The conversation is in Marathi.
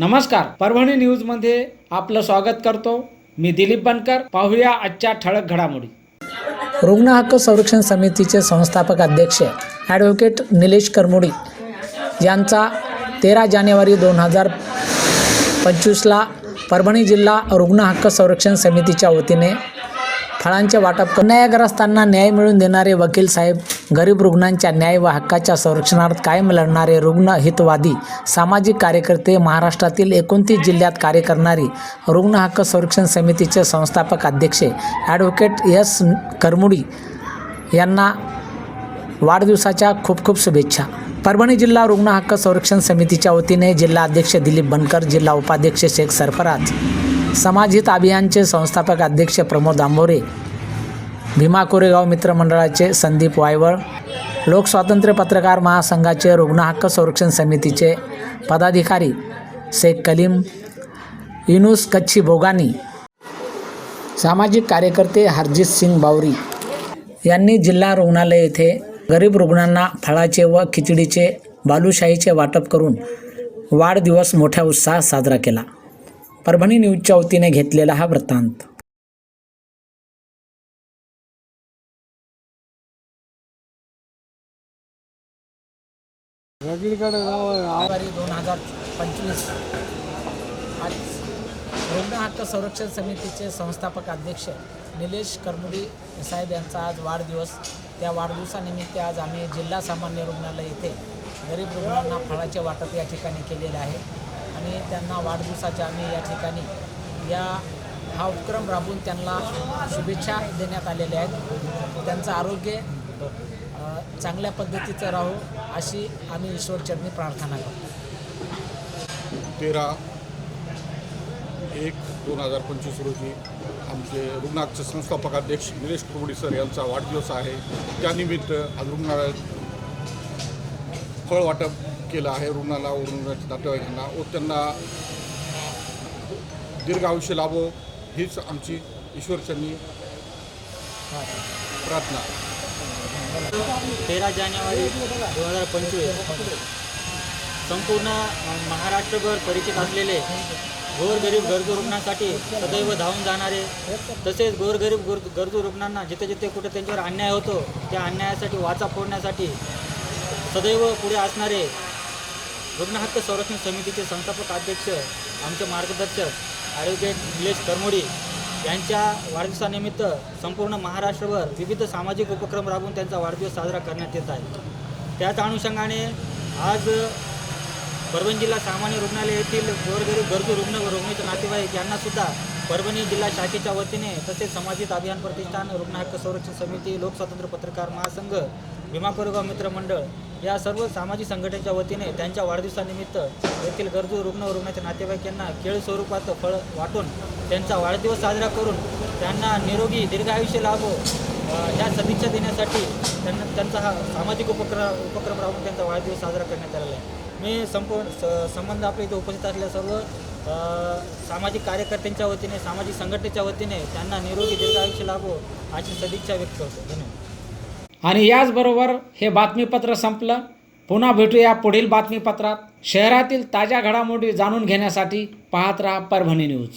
नमस्कार परभणी न्यूजमध्ये आपलं स्वागत करतो. मी दिलीप बनकर पाहूया आजच्या ठळक घडामोडी. रुग्ण हक्क संरक्षण समितीचे संस्थापक अध्यक्ष ॲडव्होकेट निलेश करमुडी यांचा तेरा जानेवारी दोन हजार पंचवीसला परभणी जिल्हा रुग्ण हक्क संरक्षण समितीच्या वतीने फळांचे वाटप अन्यायग्रस्तांना न्याय मिळवून देणारे वकील साहेब गरीब रुग्णांच्या न्याय व हक्काच्या संरक्षणार्थ कायम लढणारे रुग्ण हितवादी सामाजिक कार्यकर्ते महाराष्ट्रातील एकोणतीस जिल्ह्यात कार्य करणारी रुग्ण हक्क संरक्षण समितीचे संस्थापक अध्यक्ष ॲडव्होकेट एस करमुडी यांना वाढदिवसाच्या खूप खूप शुभेच्छा. परभणी जिल्हा रुग्ण हक्क संरक्षण समितीच्या वतीने जिल्हा अध्यक्ष दिलीप बनकर जिल्हा उपाध्यक्ष शेख सरफराज समाजहित अभियानचे संस्थापक अध्यक्ष प्रमोद आंबोरे भीमा कोरेगाव मित्रमंडळाचे संदीप वायवळ लोकस्वातंत्र्य पत्रकार महासंघाचे रुग्णहक्क संरक्षण समितीचे पदाधिकारी शेख कलीम युनुस कच्छी भोगानी सामाजिक कार्यकर्ते हरजित सिंग बावरी यांनी जिल्हा रुग्णालय येथे गरीब रुग्णांना फळाचे व खिचडीचे बालुशाहीचे वाटप करून वाढदिवस मोठ्या उत्साहात साजरा केला. परभणी न्यूजच्या वतीने घेतलेला हा वृत्तांत. जानेवारी दोन हजार पंचवीस. आज रुग्ण हक्क संरक्षण समितीचे संस्थापक अध्यक्ष निलेश करमुडी साहेब यांचा आज वाढदिवस. त्या वाढदिवसानिमित्त आज आम्ही जिल्हा सामान्य रुग्णालय येथे गरीब रुग्णांना फळाचे वाटप या ठिकाणी केलेले आहे. आणि त्यांना वाढदिवसाच्या आम्ही या ठिकाणी या हा उपक्रम राबवून त्यांना शुभेच्छा देण्यात आलेल्या आहेत. त्यांचं आरोग्य चांगल्या पद्धतीचं राहू अशी आम्ही ईश्वरचरणी प्रार्थना करतो. तेरा एक दोन हजार पंचवीस रोजी आमचे रुग्णाचे संस्थापक अध्यक्ष निलेश कुरवडी सर यांचा वाढदिवस आहे. त्यानिमित्त आज रुग्णालयात फळ वाटप केलं आहे. रुग्णाला व रुग्णाच्या नातेवाईकांना व त्यांना दीर्घ आयुष्य लाभो हीच आमची ईश्वरचरणी प्रार्थना तेरा जानेवारी दोन हजार पंचवीस. संपूर्ण महाराष्ट्रभर परिचित असलेले गोरगरीब गरजू रुग्णांसाठी सदैव धावून जाणारे तसेच गोरगरीब गोर गरजू रुग्णांना जिथे जिथे कुठे त्यांच्यावर अन्याय होतो त्या अन्यायासाठी वाचा फोडण्यासाठी सदैव पुढे असणारे रुग्ण हक्क संरक्षण समितीचे संस्थापक अध्यक्ष आमचे मार्गदर्शक ॲडव्होकेट निलेश करमोडी यांच्या वाढदिवसानिमित्त संपूर्ण महाराष्ट्रभर विविध सामाजिक उपक्रम राबवून त्यांचा वाढदिवस साजरा करण्यात येत आहे. त्याच अनुषंगाने आज परभणी जिल्हा सामान्य रुग्णालय येथील गोरगरीब गरजू रुग्ण व रुग्णाचे नातेवाईक यांनासुद्धा परभणी जिल्हा शाखेच्या वतीने तसेच समाजित अभियान प्रतिष्ठान रुग्ण हक्क संरक्षण समिती लोकस्वातंत्र्य पत्रकार महासंघ भीमा कोरेगाव मित्र मंडळ या सर्व सामाजिक संघटनेच्या वतीने त्यांच्या वाढदिवसानिमित्त येथील गरजू रुग्ण रुग्णाच्या नातेवाईक यांना खेळ स्वरूपात फळ वाटून त्यांचा वाढदिवस साजरा करून त्यांना निरोगी दीर्घायुष्य लाभो या ह्या सदिच्छा देण्यासाठी त्यांना त्यांचा हा सामाजिक उपक्रम उपक्रम राबवून त्यांचा वाढदिवस साजरा करण्यात आलेला आहे. मी संपूर्ण स संबंध आपल्या इथे उपस्थित असलेल्या सर्व सामाजिक कार्यकर्त्यांच्या वतीने सामाजिक संघटनेच्या वतीने त्यांना निरोगी दीर्घायुष्य लाभो अशी सदिच्छा व्यक्त करतो. धन्यवाद. आणि याचबरोबर हे बातमीपत्र संपलं. पुन्हा भेटूया पुढील बातमीपत्रात. शहरातील ताज्या घडामोडी जाणून घेण्यासाठी पाहत राहा परभणी न्यूज.